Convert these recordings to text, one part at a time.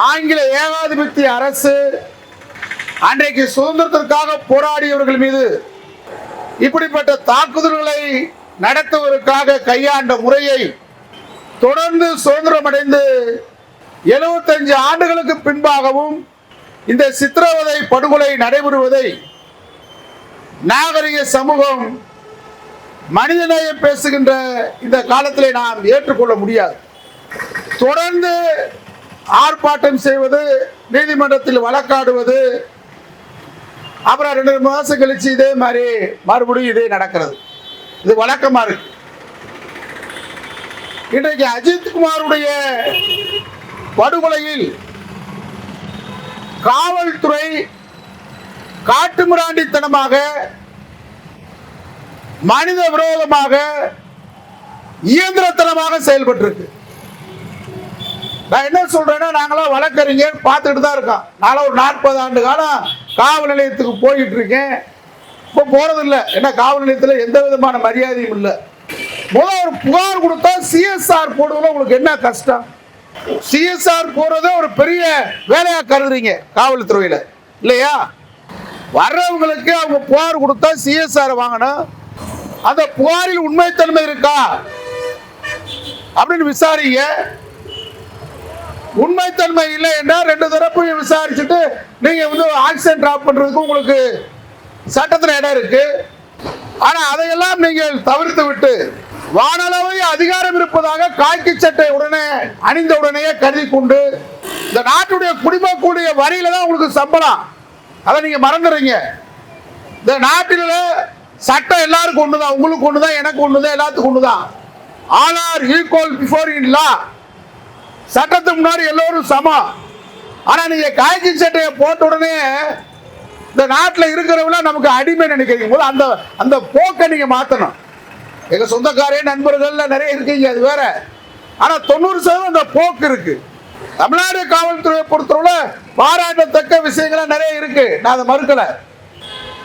ஆங்கில ஏகாதிபத்திய அரசு அன்றைக்கு சுதந்திரத்திற்காக போராடியவர்கள் மீது இப்படிப்பட்ட தாக்குதல்களை நடத்துவதற்காக கையாண்ட முறையை தொடர்ந்து சுதந்திரம் அடைந்து எழுபத்தஞ்சு ஆண்டுகளுக்கு பின்பாகவும் இந்த சித்திரவதை படுகொலை நடைபெறுவதை நாகரிக சமூகம் மனிதநேயம் பேசுகின்ற இந்த காலத்தில் நாம் ஏற்றுக்கொள்ள முடியாது. தொடர்ந்து ஆர்ப்பாட்டம் செய்வது நீதிமன்றத்தில் வழக்காடுவது அப்புறம் ரெண்டு மாசம் கழிச்சு இதே மாதிரி மறுபடியும் இதே நடக்கிறது. இது வழக்கமா இருக்கு. இன்றைக்கு அஜித் குமாருடைய படுகொலையில் காவல்துறை காட்டுமிராண்டித்தனமாக மனித விரோதமாக இயந்திரத்தனமாக செயல்பட்டிருக்கு. நான் என்ன சொல்றேன்னா நாங்களாம் வழக்கறிஞர் பார்த்துட்டு தான் இருக்கோம். நானும் ஒரு நாற்பது ஆண்டு காலம் காவல் நிலையத்துக்கு போயிட்டு இருக்கேன். இப்போ போறது இல்லை ஏன்னா காவல் நிலையத்தில் எந்த விதமான மரியாதையும் இல்லை. முதல்ல ஒரு புகார் கொடுத்தா சிஎஸ்ஆர் போடுவதில் உங்களுக்கு என்ன கஷ்டம்? சிஎஸ்ஆர் போடுறத ஒரு பெரிய வேலையாக கருதுறீங்க காவல்துறையில் இல்லையா? வர்றவங்களுக்கு அவங்க புகார் கொடுத்தா சிஎஸ்ஆர் வாங்கணும். அந்த புகாரில் உண்மைத்தன்மை இருக்கா? அப்படின்னு விசாரிங்க. உண்மைத்தன்மை இல்லை என்றால் ரெண்டு தரப்பையும் விசாரிச்சுட்டு நீங்க வந்து ஆக்சிடென்ட் டிராப் பண்றதுக்கு உங்களுக்கு சட்டத்தில் இடம் இருக்கு. ஆனால் அதையெல்லாம் நீங்கள் தவிர்த்து விட்டு வானளவை அதிகாரம் இருப்பதாக காக்கி சட்டை உடனே அணிந்த உடனேயே கருதி கொண்டு இந்த நாட்டுடைய குடிமக்கூடிய வரியில தான் உங்களுக்கு சம்பளம். அதை நீங்க மறந்துடுறீங்க. இந்த நாட்டில் சட்டம் எல்லாருக்கும் தான் உங்களுக்கு ஒண்ணுதான் எனக்கு ஒண்ணுதான் எல்லாத்துக்கும் ஒண்ணுதான். All are equal before in law சட்டத்துக்கு முன்னாடி எல்லோரும் சமம். ஆனால் நீங்கள் காய்ச்சி சட்டையை போட்ட உடனே இந்த நாட்டில் இருக்கிறவங்கள நமக்கு அடிமை நினைக்கிறீங்க. போது அந்த அந்த போக்கை நீங்கள் மாற்றணும் எங்கள் சொந்தக்காரே நண்பர்கள்லாம் நிறைய இருக்கீங்க அது வேற. ஆனால் தொண்ணூறு சதவீதம் அந்த போக்கு இருக்கு. தமிழ்நாடு காவல்துறையை பொறுத்தவரை பாராட்டத்தக்க விஷயங்கள்லாம் நிறைய இருக்கு. நான் அதை மறுக்கலை.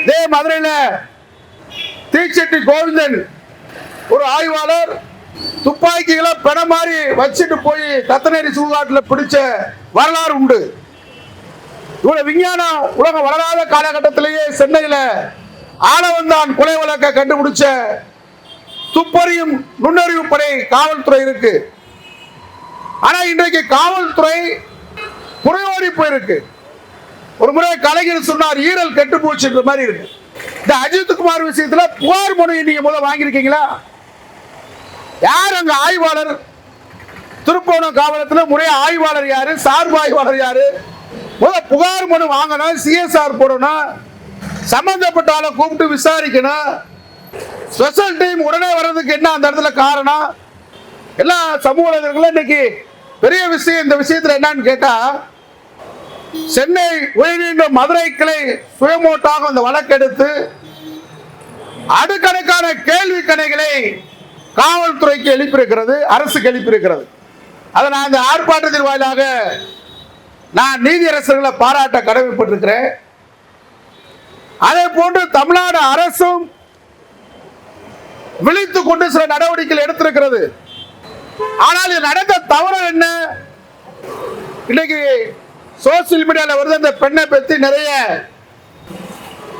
இதே மதுரையில் தீச்செட்டி கோவிந்தன் ஒரு ஆய்வாளர் துப்பாக்கிகளை பெண மாதிரி வச்சுட்டு போய் தத்தநேரி சுடுகாட்டில் பிடிச்ச வரலாறு உண்டு. இவ்வளவு விஞ்ஞானம் உலகம் வளராத காலகட்டத்திலேயே சென்னையில ஆளவந்தான் கொலை வழக்க கண்டுபிடிச்ச துப்பறியும் நுண்ணறிவு படை காவல்துறை இருக்கு. ஆனா இன்றைக்கு காவல்துறை புறையோடி போயிருக்கு. ஒரு முறை கலைஞர் சொன்னார் ஈரல் கெட்டு போச்சுன்ற மாதிரி இருக்கு. இந்த அஜித் குமார் விஷயத்துல புகார் மனு நீங்க முதல்ல வாங்கியிருக்கீங்களா? யார் அங்க ஆய்வாளர்? திருப்போணம் காவலத்தில் முறைய ஆய்வாளர் யாரு? சார்பு ஆய்வாளர் யாரு? முதல் புகார் மனு வாங்கணும் சிஎஸ்ஆர் போடணும் சம்பந்தப்பட்ட ஆளை கூப்பிட்டு விசாரிக்கணும். ஸ்பெஷல் டீம் உடனே வர்றதுக்கு என்ன அந்த இடத்துல காரணம்? எல்லா சமூக இன்னைக்கு பெரிய விஷயம் இந்த விஷயத்துல என்னன்னு கேட்டா சென்னை உயர்நீண்ட மதுரை கிளை சுயமோட்டாக அந்த வழக்கெடுத்து அடுக்கடுக்கான கேள்வி கணைகளை காவல்துறைக்கு எழுப்பியிருக்கிறது அரசுக்கு எழுப்பியிருக்கிறது. அதை நான் இந்த ஆர்ப்பாட்டத்தின் வாயிலாக நான் நீதியரசர்களை பாராட்ட கடமைப்பட்டிருக்கிறேன். அதே போன்று தமிழ்நாடு அரசும் விழித்துக் கொண்டு சில நடவடிக்கைகள் எடுத்திருக்கிறது. ஆனால் இது நடந்த தவறு என்ன? இன்னைக்கு சோசியல் மீடியால வருது அந்த பெண்ணை பத்தி நிறைய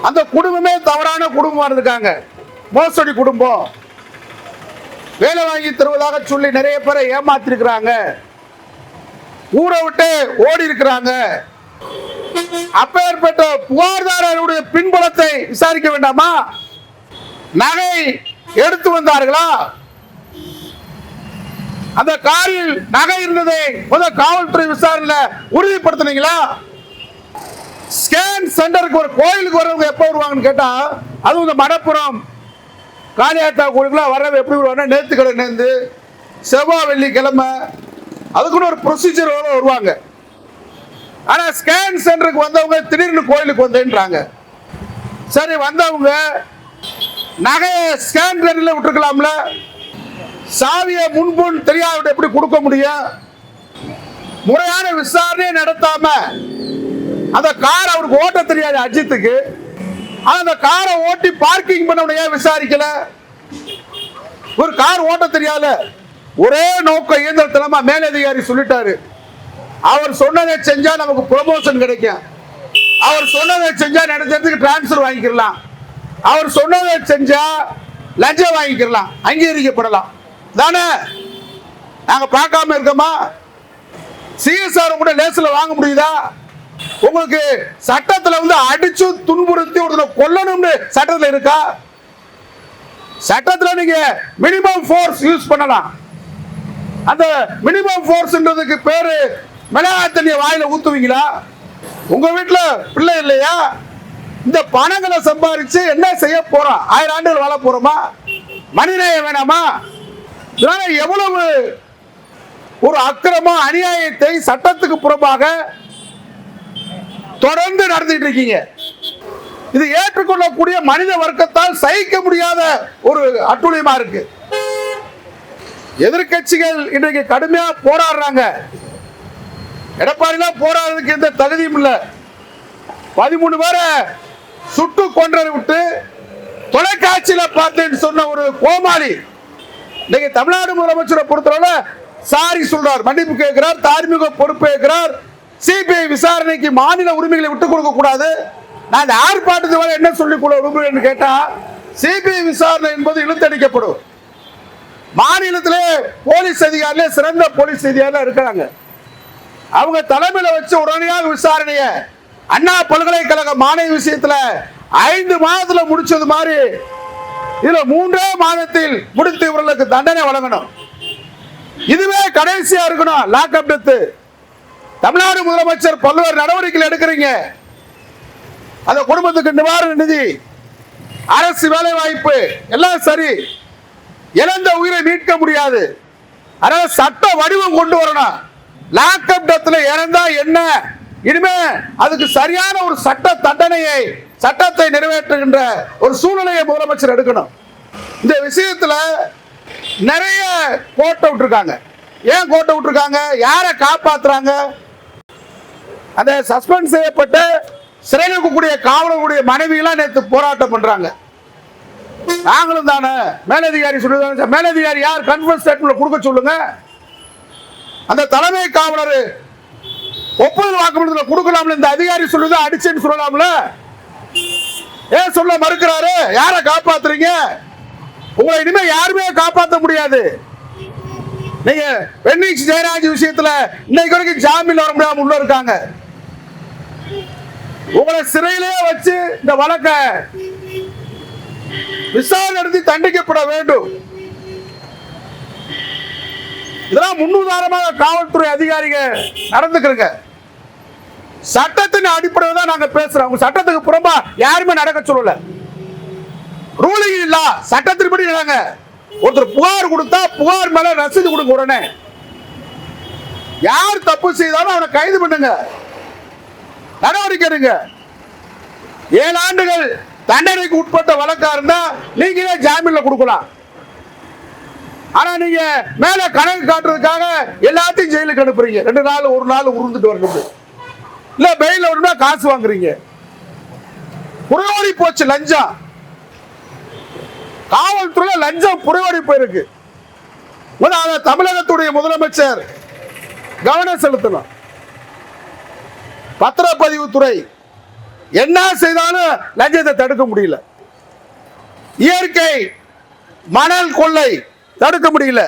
அந்த குடும்பமே தவறான குடும்பமா இருந்திருக்காங்க. மோசடி குடும்பம். வேலை வாங்கி தருவதாக சொல்லி நிறைய பேரை ஏமாத்திருக்கிறாங்க. ஊரை விட்டு ஓடி இருக்கிறாங்க. அப்பேற்பட்ட புகார்தாரருடைய பின்புலத்தை விசாரிக்க வேண்டாமா? நகை எடுத்து வந்தார்களா? அந்த காரில் நகை இருந்ததை முதல் காவல்துறை விசாரணை உறுதிப்படுத்தினீங்களா? ஸ்கேன் சென்டருக்கு ஒரு கோயிலுக்கு வரவங்க எப்போ வருவாங்கன்னு கேட்டா அதுவும் இந்த மடப்புறம் காளியாத்தா கோயிலுக்குலாம் வர எப்படி வருவாங்க நேர்த்துக்கடை நேர்ந்து செவ்வாய் வெள்ளிக்கிழமை அதுக்குன்னு ஒரு ப்ரொசீஜரோட வருவாங்க. ஆனால் ஸ்கேன் சென்டருக்கு வந்தவங்க திடீர்னு கோயிலுக்கு வந்தேன்றாங்க. சரி வந்தவங்க நகையை ஸ்கேன் சென்டர்ல விட்டுருக்கலாம்ல. சாவியை முன்புன் தெரியாத எப்படி கொடுக்க முடியும்? முறையான விசாரணை நடத்தாம அந்த கார் அவருக்கு ஓட்ட தெரியாது அஜித்துக்கு. அந்த காரை ஓட்டி பார்க்கிங் பண்ண ஏன் விசாரிக்கல? ஒரு கார் ஓட்ட தெரியாத ஒரே நோக்கம் இயந்திரத்தனமா மேலதிகாரி சொல்லிட்டாரு. அவர் சொன்னதை செஞ்சா நமக்கு ப்ரொமோஷன் கிடைக்கும். அவர் சொன்னதை செஞ்சா நடத்துறதுக்கு டிரான்ஸ்ஃபர் வாங்கிக்கலாம் அவர் சொன்னதை செஞ்சா லஞ்சம் வாங்கிக்கலாம் அங்கீகரிக்கப்படலாம். தானே? நாங்க பார்க்காம இருக்கோமா? சிஎஸ்ஆர் கூட லேசில் வாங்க முடியுதா? உங்களுக்கு சட்டத்துல வந்து அடிச்சு துன்புறுத்தி ஒருத்தனை கொல்லணும்னு சட்டத்துல இருக்கா? சட்டத்துல நீங்க மினிமம் ஃபோர்ஸ் யூஸ் பண்ணலாம். அந்த மினிமம் ஃபோர்ஸ்ன்றதுக்கு பேரு மிளகாய் தண்ணியை வாயில ஊத்துவீங்களா? உங்க வீட்டுல பிள்ளை இல்லையா? இந்த பணங்களை சம்பாரிச்சு என்ன செய்ய போறோம் ஆயிரம் ஆண்டுகள் வாழ போறோமா? மனிதநேயம் வேணாமா? இதனால எவ்வளவு ஒரு அக்கிரமா அநியாயத்தை சட்டத்துக்கு புறம்பாக தொடர்ந்து நடத்திட்டு இருக்கீங்க. இது ஏற்றுக்கொள்ளக்கூடிய மனித வர்க்கத்தால் சகிக்க முடியாத ஒரு அட்டுழியமா இருக்கு. எதிர்க்கட்சிகள் இன்றைக்கு கடுமையா போராடுறாங்க. எடப்பாடிலாம் போராடுறதுக்கு எந்த தகுதியும் இல்லை. பதிமூணு பேரை சுட்டு கொன்றதை விட்டு தொலைக்காட்சியில பார்த்தேன்னு சொன்ன ஒரு கோமாளி இன்னைக்கு தமிழ்நாடு முதலமைச்சரை பொறுத்தவரை சாரி சொல்றார் மன்னிப்பு கேட்கிறார் தார்மீக பொறுப்பு கேட்கிறார் சிபிஐ விசாரணைக்கு மாநில உரிமைகளை விட்டுக் கொடுக்க கூடாது. நான் ஆர்ப்பாட்டத்து வரை என்ன சொல்லிக் கொள்ள விரும்புகிறேன்னு கேட்டா சிபிஐ விசாரணை என்பது இழுத்தடிக்கப்படும். மாநிலத்திலே போலீஸ் அதிகாரிலே சிறந்த போலீஸ் அதிகாரிகள் இருக்கிறாங்க. அவங்க தலைமையில வச்சு உடனடியாக விசாரணைய அண்ணா பல்கலைக்கழக மாணவி விஷயத்துல ஐந்து மாதத்துல முடிச்சது மாதிரி இதுல மூன்றே மாதத்தில் முடித்து இவர்களுக்கு தண்டனை வழங்கணும். இதுவே கடைசியா இருக்கணும் லாக்அப் டெத்து தமிழ்நாடு முதலமைச்சர் பல்வேறு நடவடிக்கைகள் எடுக்கிறீங்க. அந்த குடும்பத்துக்கு நிவாரண நிதி அரசு வேலை வாய்ப்பு எல்லாம் சரி. இழந்த உயிரை மீட்க முடியாது. அதனால சட்ட வடிவம் கொண்டு வரணும். லாக்அப் டத்தில் இறந்தா என்ன? இனிமே அதுக்கு சரியான ஒரு சட்ட தண்டனையை சட்டத்தை நிறைவேற்றுகின்ற ஒரு சூழ்நிலையை முதலமைச்சர் எடுக்கணும். இந்த விஷயத்துல நிறைய கோட்டை விட்டுருக்காங்க ஏன் கோட்டை விட்டுருக்காங்க யாரை காப்பாத்துறாங்க? அந்த சஸ்பெண்ட் செய்யப்பட்ட சிறையில் இருக்கக்கூடிய காவலர்களுடைய மனைவியெல்லாம் நேற்று போராட்டம் பண்றாங்க. நாங்களும் தானே மேலதிகாரி சொல்லுதாங்க மேலதிகாரி யார்? கன்ஃபர்ஸ் ஸ்டேட்மெண்ட் கொடுக்க சொல்லுங்க. அந்த தலைமை காவலர் ஒப்புதல் வாக்குமூலத்தில் கொடுக்கலாம்ல இந்த அதிகாரி சொல்லுது அடிச்சேன்னு சொல்லலாம்ல. ஏன் சொல்ல மறுக்கிறாரு. யாரை காப்பாத்துறீங்க? உங்களை இனிமே யாருமே காப்பாற்ற முடியாது. நீங்க பென்னிக்ஸ் ஜெயராஜ் விஷயத்துல இன்னைக்கு வரைக்கும் ஜாமீன் வர முடியாம உள்ள இருக்காங்க. உங்களை சிறையிலே வச்சு இந்த வழக்க விசாரணை நடத்தி தண்டிக்கப்பட வேண்டும். இதெல்லாம் முன்னுதாரணமாக காவல்துறை அதிகாரிகள் நடந்துக்கிறங்க. சட்டத்தின் அடிப்படையில் தான் நாங்க பேசுறோம். உங்க சட்டத்துக்கு புறம்பா யாருமே நடக்க சொல்லல. ரூலிங் இல்ல சட்டத்தின்படி நாங்க ஒருத்தர் புகார் கொடுத்தா புகார் மேல ரசீது கொடுங்க உடனே. யார் தப்பு செய்தாலும் அவனை கைது பண்ணுங்க. நடவடிக்கை எடுங்க. ஏழு ஆண்டுகள் தண்டனைக்கு உட்பட்ட வழக்கா இருந்தா நீங்களே ஜாமீன்ல கொடுக்கலாம். ஆனா நீங்க மேல கணக்கு காட்டுறதுக்காக எல்லாத்தையும் ஜெயிலுக்கு அனுப்புறீங்க. ரெண்டு நாள் ஒரு நாள் உருந்துட்டு வரணும் இல்ல பெயில் வரணும்னா காசு வாங்குறீங்க. புறவோடி போச்சு லஞ்சம். காவல்துறை லஞ்சம் புறவோடி போயிருக்கு. தமிழகத்துடைய முதலமைச்சர் கவனம் செலுத்தணும். பத்திரப்பதிவுத்துறை என்ன செய்தாலும் லஞ்சத்தை தடுக்க முடியல. இயற்கை மணல் கொள்ளை தடுக்க முடியல.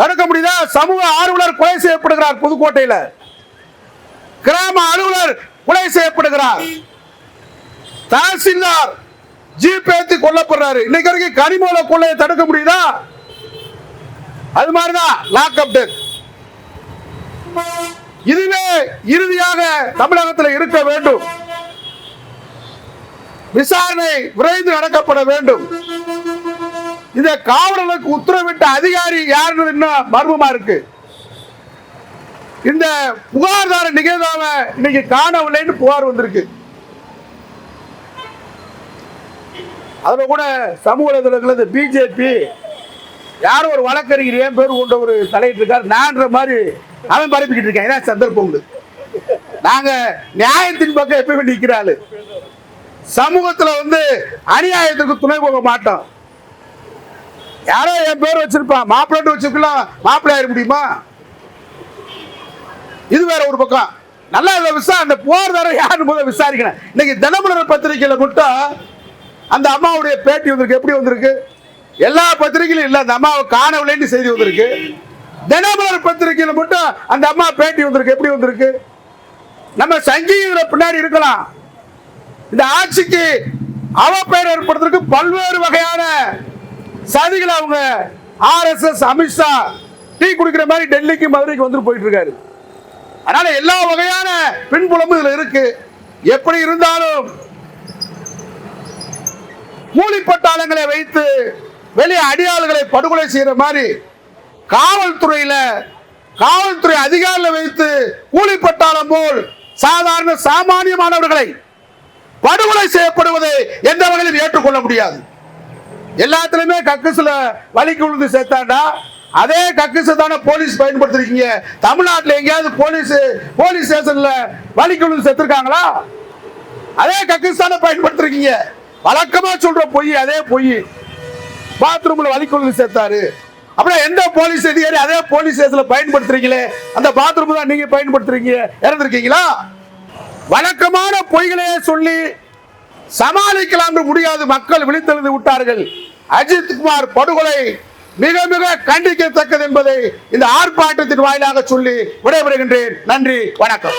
தடுக்க முடியுதா சமூக ஆர்வலர் கொலை செய்யப்படுகிறார் புதுக்கோட்டையில. கிராம அலுவலர் கொலை செய்யப்படுகிறார். தாசில்தார் ஜீப் ஏற்றி கொல்லப்படுறாரு. இன்னைக்கு வரைக்கும் கனிமூல கொள்ளையை தடுக்க முடியுதா? அது மாதிரிதான் லாக்அப் டெத் இதுவே இறுதியாக தமிழகத்தில் இருக்க வேண்டும். விசாரணை விரைந்து நடக்கப்பட வேண்டும். இந்த காவலர்களுக்கு உத்தரவிட்ட அதிகாரி யாருன்னு இன்னும் மர்மமா இருக்கு. இந்த புகார்தார நிகழ்வாம இன்னைக்கு காணவில்லைன்னு புகார் வந்திருக்கு. அதுல கூட சமூக வலைதளங்கள் இந்த பிஜேபி யாரும் ஒரு வழக்கறிஞர் ஏன் பேர் கொண்ட ஒரு தலையிட்டு இருக்கார் நான்ற மாதிரி அவன் பரப்பிக்கிட்டு இருக்கான். ஏன்னா சந்தர்ப்பம் உண்டு நாங்க நியாயத்தின் பக்கம் எப்பயுமே நிற்கிறாள் சமூகத்துல வந்து அநியாயத்துக்கு துணை போக மாட்டோம். யாரோ என் பேர் வச்சிருப்பான் மாப்பிள்ளை வச்சிருக்கலாம். மாப்பிள்ளை ஆயிட முடியுமா? இது வேற ஒரு பக்கம். நல்லா இதை விசா அந்த போர் வேற யாருன்னு முதல்ல விசாரிக்கணும் இன்னைக்கு தினமலர் பத்திரிகையில மட்டும் அந்த அம்மாவுடைய பேட்டி வந்திருக்கு. எப்படி வந்திருக்கு? எல்லா பத்திரிகையிலும் இல்ல அந்த அம்மாவை காணவில்லைன்னு செய்தி வந்திருக்கு. தினமலர் பத்திரிகையில மட்டும் அந்த அம்மா பேட்டி வந்திருக்கு. எப்படி வந்திருக்கு? நம்ம சங்கீத பின்னாடி இருக்கலாம். இந்த ஆட்சிக்கு அவப்பெயர் ஏற்படுத்துறதுக்கு பல்வேறு வகையான சதிகளை அவங்க. ஆர்எஸ்எஸ் அமித்ஷா டீ குடிக்கிற மாதிரி டெல்லிக்கு மதுரைக்கு வந்து போயிட்டு இருக்காரு. அதனால எல்லா வகையான பின்புலமும் இதுல இருக்கு. எப்படி இருந்தாலும் கூலிப்பட்டாளங்களை வைத்து வெளியே அடியாளர்களை படுகொலை செய்யற மாதிரி காவல்துறையில காவல்துறை அதிகாரிகளை வைத்து கூலிப்பட்டாளம் போல் சாதாரண சாமானியமானவர்களை படுகொலை செய்யப்படுவதை எந்த வகையிலும் ஏற்றுக்கொள்ள முடியாது. எல்லாத்துலயுமே கக்குசுல வலிக்கு விழுந்து சேர்த்தாண்டா. அதே கக்குசு தானே போலீஸ் பயன்படுத்திருக்கீங்க. தமிழ்நாட்டில் எங்கேயாவது போலீஸ் போலீஸ் ஸ்டேஷன்ல வலிக்கு விழுந்து சேர்த்துருக்காங்களா அதே கக்குசு தானே பயன்படுத்திருக்கீங்க. வழக்கமா சொல்ற பொய் அதே பொய். பாத்ரூம்ல வலிக்கு விழுந்து சேர்த்தாரு. அப்புறம் எந்த போலீஸ் அதிகாரி அதே போலீஸ் ஸ்டேஷன்ல பயன்படுத்துறீங்களே? அந்த பாத்ரூம் தான் நீங்க பயன்படுத்துறீங்க. இறந்துருக்கீங்களா? வழக்கமான பொய்களையே சொல்லி சமாளிக்கலாம் என்று முடியாது. மக்கள் விழித்தெழுந்து விட்டார்கள். அஜித் குமார் படுகொலை மிக மிக கண்டிக்கத்தக்கது என்பதை இந்த ஆர்ப்பாட்டத்தின் வாயிலாக சொல்லி விடைபெறுகின்றேன். நன்றி வணக்கம்.